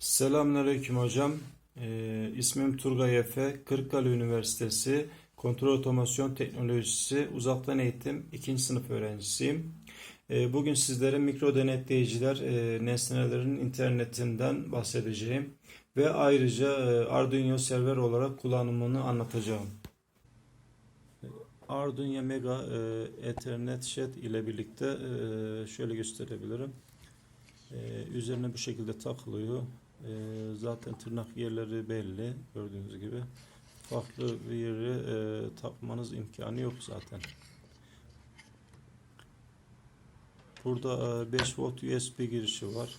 Selamünaleyküm hocam. Ee, ismim Turgay Efe. Kırıkkale Üniversitesi Kontrol Otomasyon Teknolojisi Uzaktan Eğitim 2. sınıf öğrencisiyim. Ee, bugün sizlere mikro denetleyiciler e, nesnelerin internetinden bahsedeceğim ve ayrıca e, Arduino server olarak kullanımını anlatacağım. Arduino Mega e, Ethernet Shed ile birlikte e, şöyle gösterebilirim. Ee, üzerine bu şekilde takılıyor. Ee, zaten tırnak yerleri belli gördüğünüz gibi. Farklı bir yere e, takmanız imkanı yok zaten. Burada e, 5 volt USB girişi var.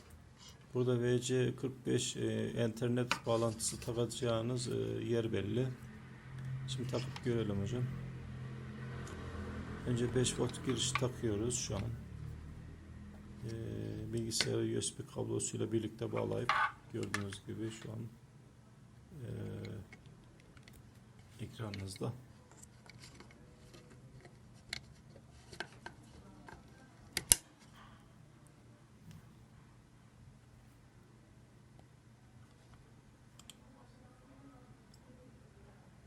Burada VC45 e, internet bağlantısı takacağınız e, yer belli. Şimdi takıp görelim hocam. Önce 5 volt girişi takıyoruz şu an e, bilgisayarı USB kablosuyla birlikte bağlayıp gördüğünüz gibi şu an e, ekranınızda.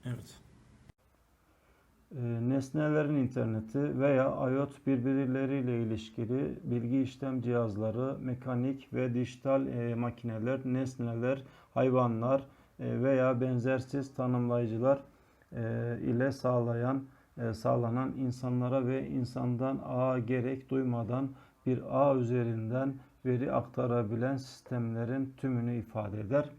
Evet. E, Nesnelerin interneti veya IoT birbirleriyle ilişkili bilgi işlem cihazları, mekanik ve dijital e, makineler, nesneler, hayvanlar e, veya benzersiz tanımlayıcılar e, ile sağlayan e, sağlanan insanlara ve insandan ağa gerek duymadan bir ağ üzerinden veri aktarabilen sistemlerin tümünü ifade eder.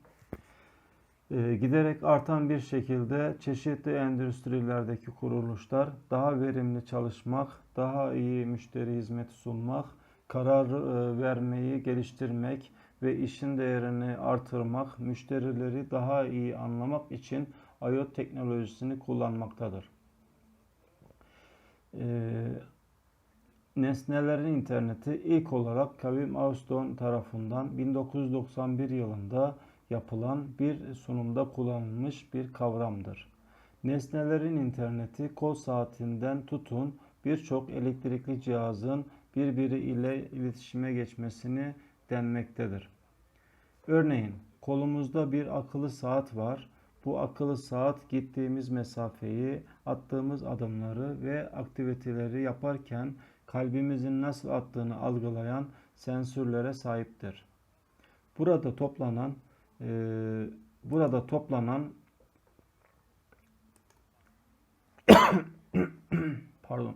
E, giderek artan bir şekilde çeşitli endüstrilerdeki kuruluşlar daha verimli çalışmak, daha iyi müşteri hizmeti sunmak, karar e, vermeyi geliştirmek ve işin değerini artırmak, müşterileri daha iyi anlamak için IoT teknolojisini kullanmaktadır. E, Nesnelerin interneti ilk olarak Kavim Austin tarafından 1991 yılında yapılan bir sunumda kullanılmış bir kavramdır. Nesnelerin interneti kol saatinden tutun birçok elektrikli cihazın birbiri ile iletişime geçmesini denmektedir. Örneğin kolumuzda bir akıllı saat var. Bu akıllı saat gittiğimiz mesafeyi, attığımız adımları ve aktiviteleri yaparken kalbimizin nasıl attığını algılayan sensörlere sahiptir. Burada toplanan e, burada toplanan pardon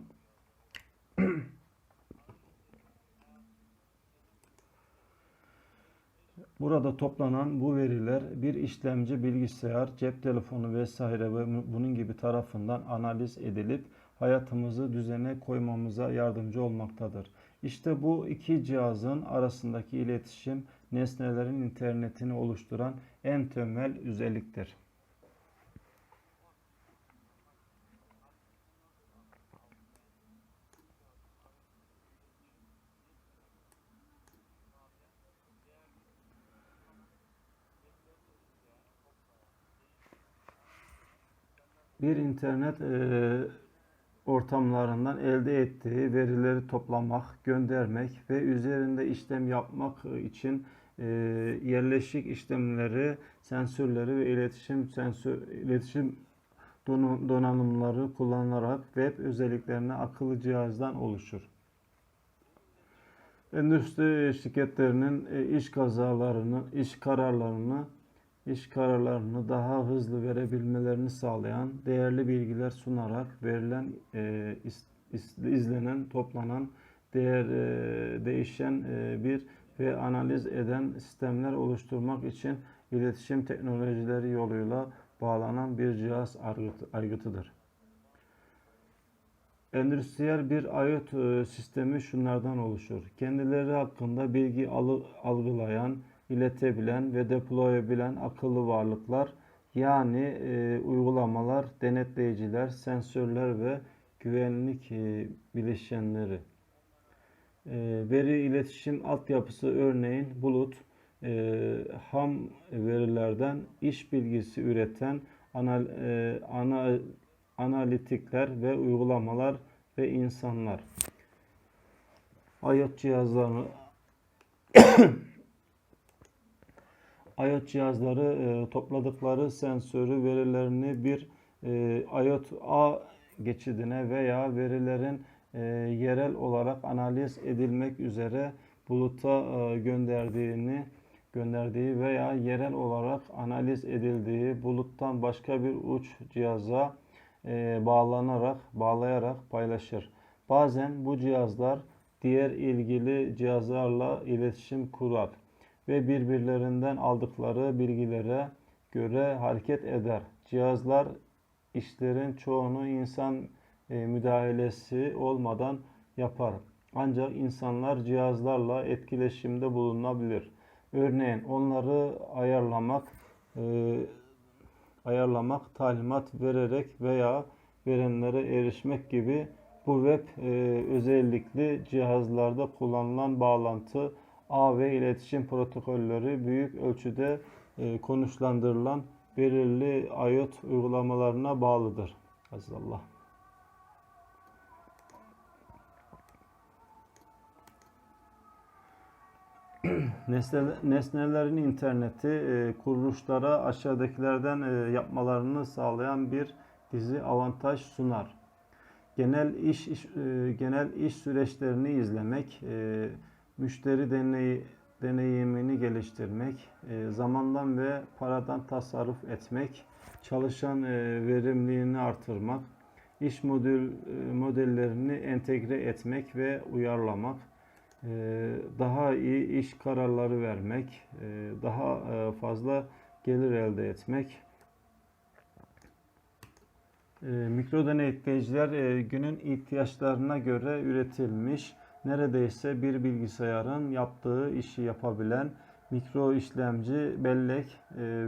Burada toplanan bu veriler bir işlemci, bilgisayar, cep telefonu vesaire ve bunun gibi tarafından analiz edilip hayatımızı düzene koymamıza yardımcı olmaktadır. İşte bu iki cihazın arasındaki iletişim nesnelerin internetini oluşturan en temel özelliktir. Bir internet e, ortamlarından elde ettiği verileri toplamak, göndermek ve üzerinde işlem yapmak için e, yerleşik işlemleri, sensörleri ve iletişim sensör iletişim donanımları kullanarak web özelliklerine akıllı cihazdan oluşur. Endüstri şirketlerinin e, iş kazalarını, iş kararlarını iş kararlarını daha hızlı verebilmelerini sağlayan değerli bilgiler sunarak verilen e, izlenen, toplanan, değer e, değişen bir ve analiz eden sistemler oluşturmak için iletişim teknolojileri yoluyla bağlanan bir cihaz aygıtıdır. Endüstriyel bir IoT e, sistemi şunlardan oluşur. Kendileri hakkında bilgi algılayan, iletebilen ve deployabilen akıllı varlıklar yani e, uygulamalar, denetleyiciler, sensörler ve güvenlik e, bileşenleri. E, veri iletişim altyapısı örneğin bulut, e, ham verilerden iş bilgisi üreten anal, e, ana, analitikler ve uygulamalar ve insanlar. IoT cihazlarını IoT cihazları e, topladıkları sensörü verilerini bir e, IoT ağ geçidine veya verilerin e, yerel olarak analiz edilmek üzere buluta e, gönderdiğini gönderdiği veya yerel olarak analiz edildiği buluttan başka bir uç cihaza e, bağlanarak bağlayarak paylaşır. Bazen bu cihazlar diğer ilgili cihazlarla iletişim kurar ve birbirlerinden aldıkları bilgilere göre hareket eder. Cihazlar işlerin çoğunu insan müdahalesi olmadan yapar. Ancak insanlar cihazlarla etkileşimde bulunabilir. Örneğin onları ayarlamak, e, ayarlamak, talimat vererek veya verenlere erişmek gibi bu web e, özellikli cihazlarda kullanılan bağlantı ağ ve iletişim protokolleri büyük ölçüde e, konuşlandırılan belirli IoT uygulamalarına bağlıdır. Azizallah. Nesnelerin interneti e, kuruluşlara aşağıdakilerden e, yapmalarını sağlayan bir dizi avantaj sunar. Genel iş, iş e, genel iş süreçlerini izlemek, müşteri deney, deneyimini geliştirmek, zamandan ve paradan tasarruf etmek, çalışan verimliliğini artırmak, iş modül modellerini entegre etmek ve uyarlamak, daha iyi iş kararları vermek, e, daha e, fazla gelir elde etmek. E, Mikro denetleyiciler e, günün ihtiyaçlarına göre üretilmiş, neredeyse bir bilgisayarın yaptığı işi yapabilen mikro işlemci, bellek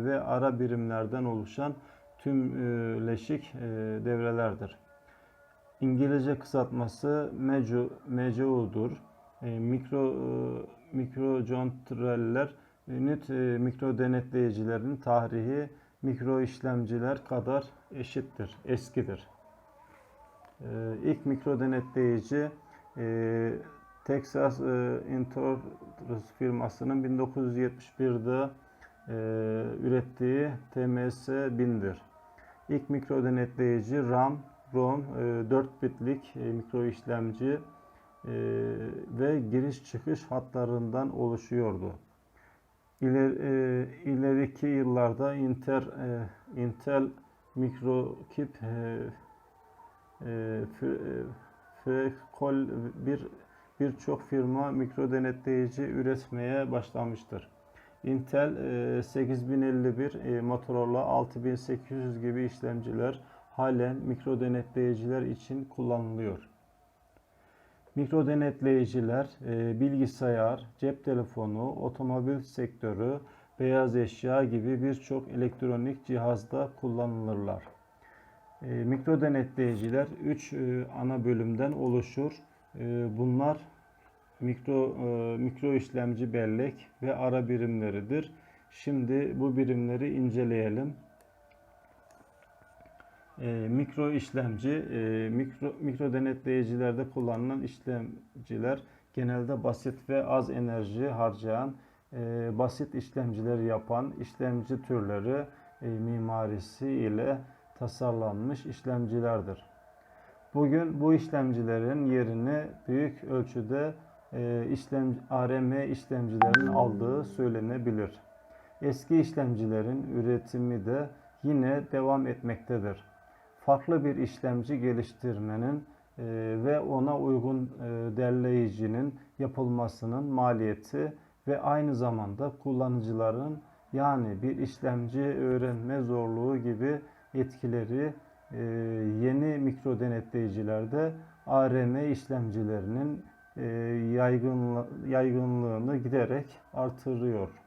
ve ara birimlerden oluşan tümleşik devrelerdir. İngilizce kısaltması MCU, MCU'dur. E, mikro e, mikrocontroller ünit e, mikro denetleyicilerin tarihi mikro işlemciler kadar eşittir, eskidir. E, ilk mikro denetleyici Texas e, Instruments firmasının 1971'de e, ürettiği TMS 1000'dir. İlk mikro denetleyici RAM, ROM, e, 4 bitlik mikro işlemci ve giriş çıkış hatlarından oluşuyordu. İler, e, ileriki yıllarda Intel, e, Intel Microchip e, e, F- e, bir birçok firma mikro denetleyici üretmeye başlamıştır. Intel e, 8051, e, Motorola 6800 gibi işlemciler halen mikro denetleyiciler için kullanılıyor. Mikro denetleyiciler e, bilgisayar, cep telefonu, otomobil sektörü, beyaz eşya gibi birçok elektronik cihazda kullanılırlar. E, mikro denetleyiciler 3 ana bölümden oluşur. E, bunlar mikro e, mikro işlemci bellek ve ara birimleridir. Şimdi bu birimleri inceleyelim. E, mikro işlemci, e, mikro, mikro denetleyicilerde kullanılan işlemciler genelde basit ve az enerji harcayan, e, basit işlemciler yapan işlemci türleri e, mimarisi ile tasarlanmış işlemcilerdir. Bugün bu işlemcilerin yerini büyük ölçüde e, işlem ARM işlemcilerin aldığı söylenebilir. Eski işlemcilerin üretimi de yine devam etmektedir. Farklı bir işlemci geliştirmenin e, ve ona uygun e, derleyicinin yapılmasının maliyeti ve aynı zamanda kullanıcıların yani bir işlemci öğrenme zorluğu gibi etkileri e, yeni mikro denetleyicilerde ARM işlemcilerinin e, yaygınlığını giderek artırıyor.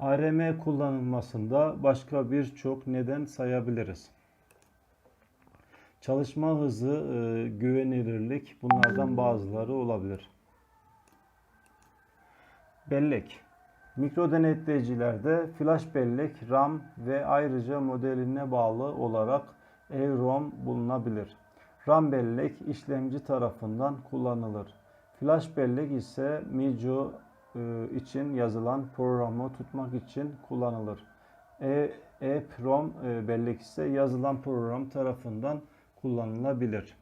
ARM kullanılmasında başka birçok neden sayabiliriz. Çalışma hızı, e, güvenilirlik bunlardan bazıları olabilir. Bellek. Mikro denetleyicilerde flash bellek, RAM ve ayrıca modeline bağlı olarak EEPROM bulunabilir. RAM bellek işlemci tarafından kullanılır. Flash bellek ise MIDIO e, için yazılan programı tutmak için kullanılır. E, EEPROM e, bellek ise yazılan program tarafından kullanılabilir.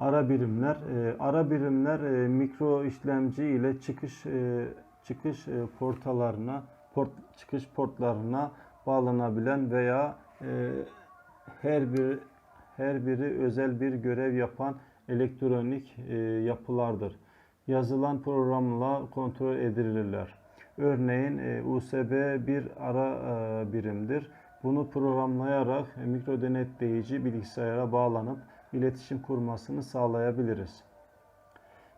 Ara birimler, e, ara birimler e, mikro işlemci ile çıkış e, çıkış e, portalarına, port çıkış portlarına bağlanabilen veya e, her bir her biri özel bir görev yapan elektronik e, yapılardır. Yazılan programla kontrol edilirler. Örneğin e, USB bir ara e, birimdir. Bunu programlayarak e, mikro denetleyici bilgisayara bağlanıp iletişim kurmasını sağlayabiliriz.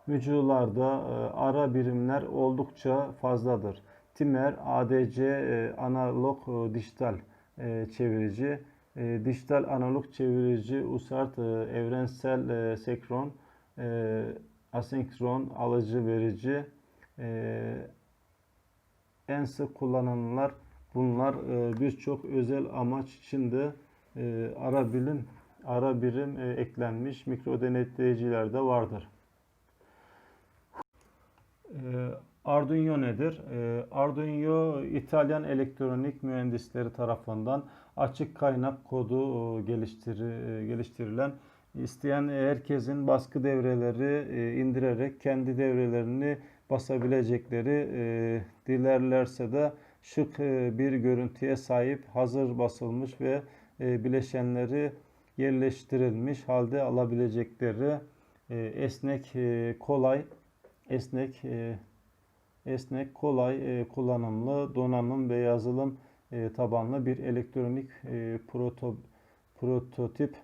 Mücülarda e, ara birimler oldukça fazladır. Timer, ADC, e, analog e, dijital e, çevirici, e, dijital analog çevirici, USART, e, evrensel e, senkron, e, asenkron alıcı verici, e, en sık kullanılanlar bunlar e, birçok özel amaç için de e, ara birim ara birim e, eklenmiş mikro denetleyiciler de vardır. E, Arduino nedir? E, Arduino İtalyan elektronik mühendisleri tarafından açık kaynak kodu e, geliştiri, e, geliştirilen isteyen herkesin baskı devreleri e, indirerek kendi devrelerini basabilecekleri dilerlerse de şık bir görüntüye sahip hazır basılmış ve bileşenleri yerleştirilmiş halde alabilecekleri esnek kolay esnek esnek kolay kullanımlı donanım ve yazılım e, tabanlı bir elektronik e, proto, prototip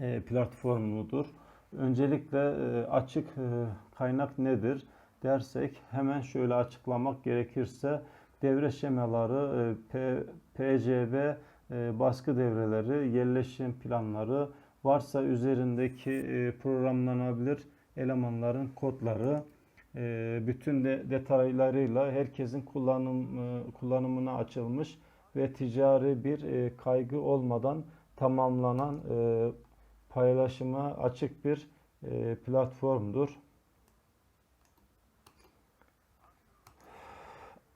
e, platformudur. Öncelikle e, açık e, kaynak nedir dersek hemen şöyle açıklamak gerekirse devre şemaları, e, P, PCB e, baskı devreleri, yerleşim planları, varsa üzerindeki e, programlanabilir elemanların kodları, bütün de detaylarıyla herkesin kullanım kullanımına açılmış ve ticari bir kaygı olmadan tamamlanan paylaşıma açık bir platformdur.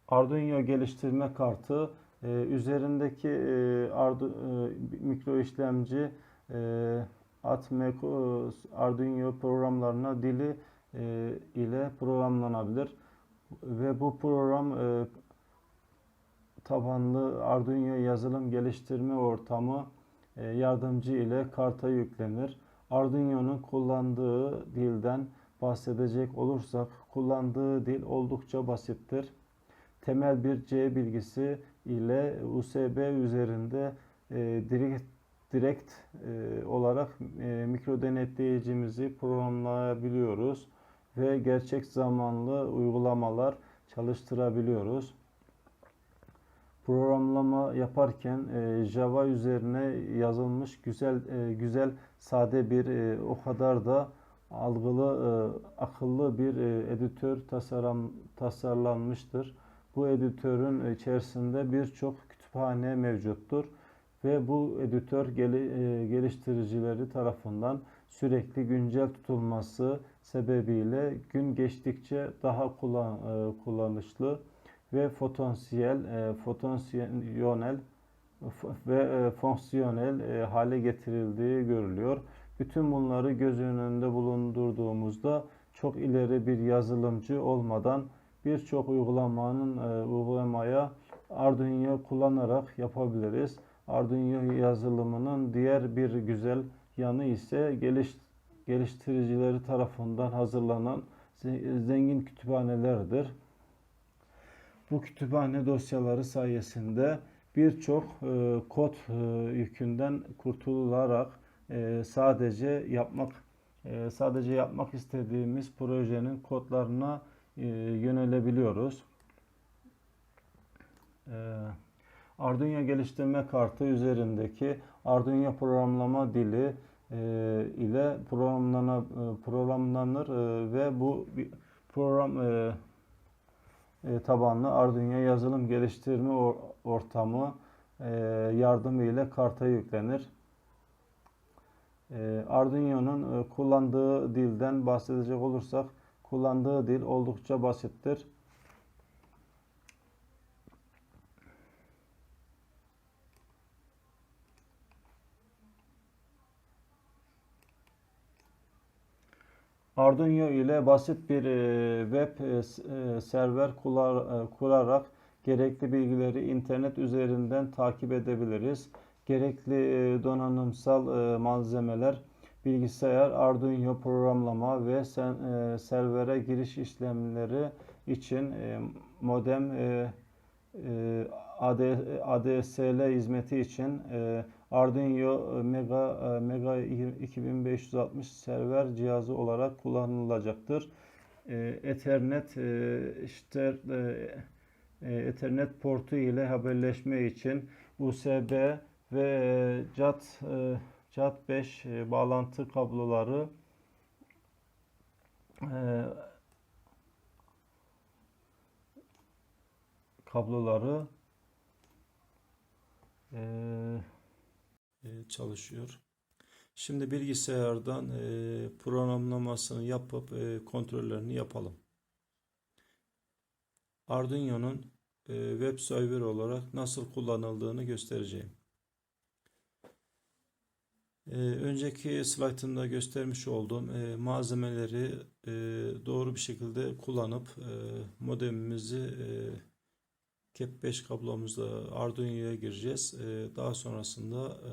Arduino geliştirme kartı e, üzerindeki e, Ardu, e, mikro işlemci e, Atmeko Arduino programlarına dili e, ile programlanabilir. Ve bu program e, tabanlı Arduino yazılım geliştirme ortamı e, yardımcı ile karta yüklenir. Arduino'nun kullandığı dilden bahsedecek olursak kullandığı dil oldukça basittir. Temel bir C bilgisi ile USB üzerinde direkt direkt olarak e, mikro denetleyicimizi programlayabiliyoruz ve gerçek zamanlı uygulamalar çalıştırabiliyoruz. Programlama yaparken e, Java üzerine yazılmış güzel e, güzel sade bir e, o kadar da algılı akıllı bir editör tasarım tasarlanmıştır. Bu editörün içerisinde birçok kütüphane mevcuttur ve bu editör geliştiricileri tarafından sürekli güncel tutulması sebebiyle gün geçtikçe daha e, kullanışlı ve potansiyel e, potansiyonel ve fonksiyonel hale getirildiği görülüyor. Bütün bunları göz önünde bulundurduğumuzda çok ileri bir yazılımcı olmadan birçok uygulamanın e, uygulamaya Arduino kullanarak yapabiliriz. Arduino yazılımının diğer bir güzel yanı ise geliş, geliştiricileri tarafından hazırlanan zengin kütüphanelerdir. Bu kütüphane dosyaları sayesinde birçok e, kod e, yükünden kurtularak e, sadece yapmak e, sadece yapmak istediğimiz projenin kodlarına yönelebiliyoruz. Arduino geliştirme kartı üzerindeki Arduino programlama dili ile programlana, e, programlanır e, ve bu program e, e, tabanlı Arduino yazılım geliştirme or, ortamı e, e, yardımı ile karta yüklenir. E, Arduino'nun e, kullandığı dilden bahsedecek olursak kullandığı dil oldukça basittir. Arduino ile basit bir e, web e, e, server kurar- kurarak gerekli bilgileri internet üzerinden takip edebiliriz. Gerekli donanımsal malzemeler, bilgisayar, Arduino programlama ve servere giriş işlemleri için modem, AD, ADSL hizmeti için e, Arduino Mega e, Mega 2560 server cihazı olarak kullanılacaktır. E, Ethernet e, işte e, e, Ethernet portu ile haberleşme için USB ve e, CAT e, CAT5 e, bağlantı kabloları e, kabloları e, e, çalışıyor. Şimdi bilgisayardan e, programlamasını yapıp e, kontrollerini yapalım. Arduino'nun e, web server olarak nasıl kullanıldığını göstereceğim. E, önceki slaytımda göstermiş olduğum e, malzemeleri e, doğru bir şekilde kullanıp e, modemimizi e, Cat5 kablomuzla Arduino'ya gireceğiz. E, daha sonrasında e,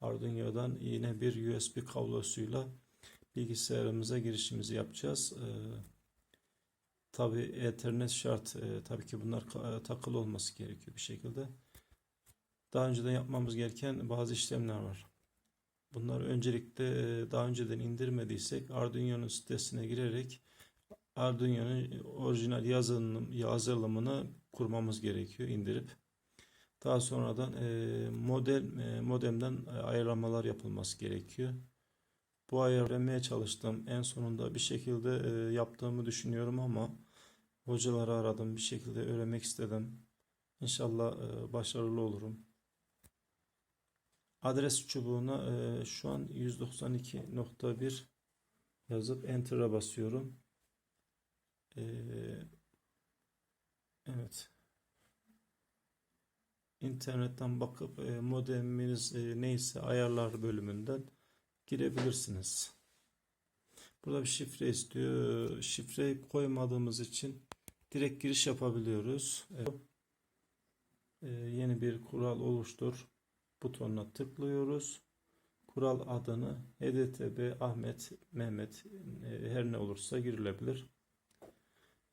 Arduino'dan yine bir USB kablosuyla bilgisayarımıza girişimizi yapacağız. E, tabii Ethernet şart. E, tabii ki bunlar ka- takılı olması gerekiyor bir şekilde. Daha önceden yapmamız gereken bazı işlemler var. Bunları öncelikle e, daha önceden indirmediysek Arduino'nun sitesine girerek Arduino'nun orijinal yazılım, yazılımını kurmamız gerekiyor indirip. Daha sonradan e, model e, modemden ayarlamalar yapılması gerekiyor. Bu ayarlamaya çalıştım. En sonunda bir şekilde e, yaptığımı düşünüyorum ama hocaları aradım. Bir şekilde öğrenmek istedim. İnşallah e, başarılı olurum. Adres çubuğuna e, şu an 192.1 yazıp Enter'a basıyorum. E, evet. İnternetten bakıp e, modeminiz e, neyse ayarlar bölümünden girebilirsiniz. Burada bir şifre istiyor. Şifreyi koymadığımız için direkt giriş yapabiliyoruz. E, yeni bir kural oluştur butonuna tıklıyoruz. Kural adını HDTB Ahmet Mehmet e, her ne olursa girilebilir.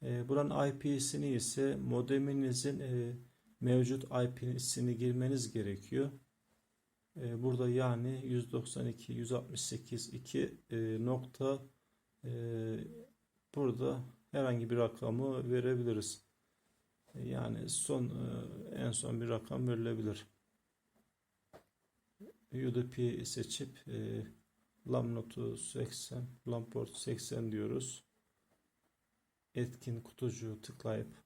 E, buranın IP'sini ise modeminizin e, mevcut IP'sini girmeniz gerekiyor. E, burada yani 192 168 2 e, nokta e, burada herhangi bir rakamı verebiliriz. E, yani son e, en son bir rakam verilebilir. UDP seçip e, lam notu 80, lam port 80 diyoruz. Etkin kutucuğu tıklayıp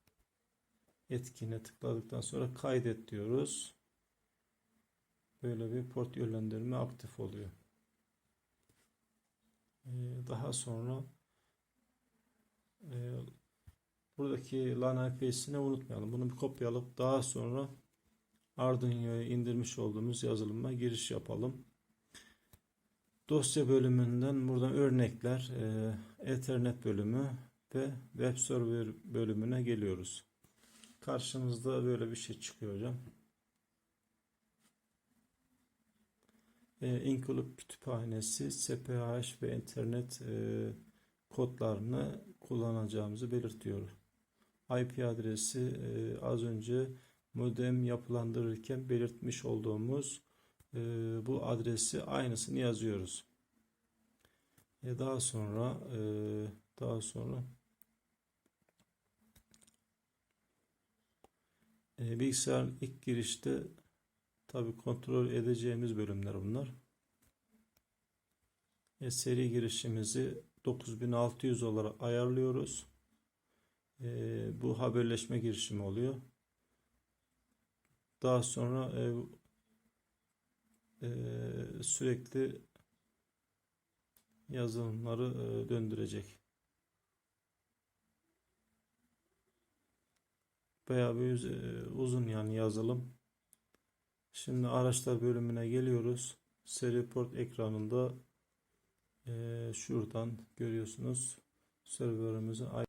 etkine tıkladıktan sonra kaydet diyoruz. Böyle bir port yönlendirme aktif oluyor. E, daha sonra e, buradaki LAN IP'sini unutmayalım. Bunu bir kopyalayıp daha sonra Arduino'ya indirmiş olduğumuz yazılıma giriş yapalım. Dosya bölümünden buradan örnekler, e, Ethernet bölümü ve Web Server bölümüne geliyoruz. Karşınızda böyle bir şey çıkıyor hocam. E, Include kütüphanesi, SPH ve internet e, kodlarını kullanacağımızı belirtiyor. IP adresi e, az önce modem yapılandırırken belirtmiş olduğumuz e, bu adresi aynısını yazıyoruz. E, daha sonra e, daha sonra e, bilgisayarın ilk girişte tabi kontrol edeceğimiz bölümler bunlar. E, seri girişimizi 9600 olarak ayarlıyoruz. E, bu haberleşme girişimi oluyor. daha sonra e, e, sürekli yazılımları e, döndürecek. Bayağı bir e, uzun yani yazılım. Şimdi araçlar bölümüne geliyoruz. Seri port ekranında e, şuradan görüyorsunuz. Serverımızın ay-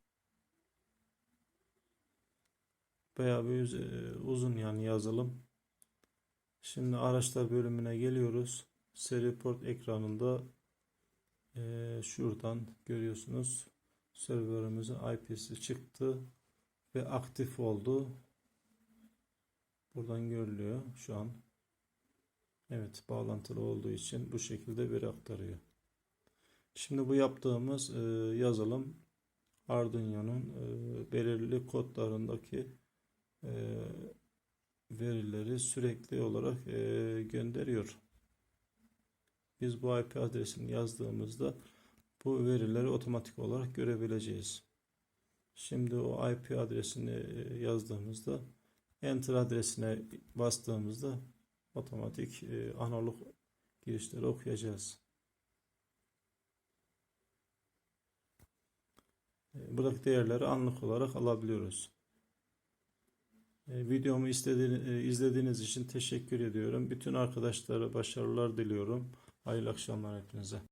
bayağı bir e, uzun yani yazılım. Şimdi araçlar bölümüne geliyoruz. Seri port ekranında e, şuradan görüyorsunuz. Serverımızın IP'si çıktı ve aktif oldu. Buradan görülüyor şu an. Evet, bağlantılı olduğu için bu şekilde veri aktarıyor. Şimdi bu yaptığımız e, yazılım Arduino'nun e, belirli kodlarındaki e, verileri sürekli olarak e, gönderiyor. Biz bu IP adresini yazdığımızda bu verileri otomatik olarak görebileceğiz. Şimdi o IP adresini e, yazdığımızda Enter adresine bastığımızda otomatik e, analog girişleri okuyacağız. E, Buradaki değerleri anlık olarak alabiliyoruz. Videomu izlediğiniz için teşekkür ediyorum. Bütün arkadaşlara başarılar diliyorum. Hayırlı akşamlar hepinize.